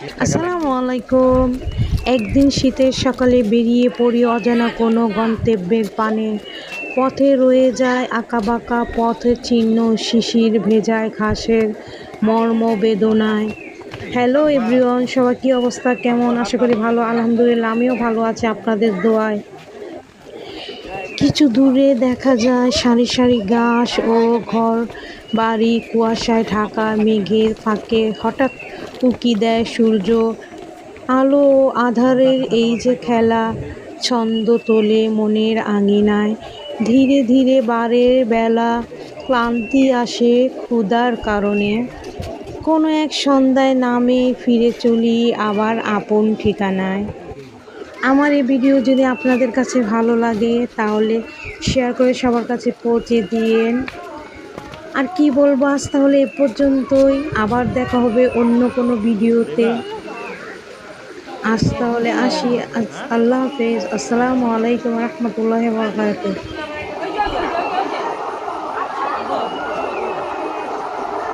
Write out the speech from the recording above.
আসসালামু আলাইকুম। একদিন শীতের সকালে বেরিয়ে পড়ি অজানা কোনো গন্তব্যের পানে। পথে রয়ে যায় আঁকাবাঁকা পথের চিহ্ন শিশির ভেজায় ঘাসের মর্ম বেদনায়। হ্যালো এভরিওয়ান সবার কী অবস্থা? কেমন? আশা করি ভালো, আলহামদুলিল্লাহ, আমিও ভালো আছি আপনাদের দোয়ায়। কিছু দূরে দেখা যায় সারি সারি ঘাস ও ঘর বাড়ি কুয়াশায় ঢাকা মেঘের ফাঁকে। হঠাৎ উকি দেয় সূর্য? আলো, আধারের এই যে খেলা, ছন্দ তোলে মনের আঙিনায়। ধীরে ধীরে বারের বেলা ক্লান্তি আসে ক্ষুধার কারণে। কোনো এক সন্ধ্যায় নামে ফিরে চলি আবার আপন ঠিকানায়। আমার এই ভিডিও যদি আপনাদের কাছে ভালো লাগে, তাহলে শেয়ার করে সবার কাছে পৌঁছে দিয়েন। আর কি বলব, আজ তাহলে এ পর্যন্তই। আবার দেখা হবে অন্য কোনো ভিডিওতে। আজ তাহলে আসি। আল্লাহ হাফেজ। আসসালামু আলাইকুম রহমতুল্লাহ বরকাত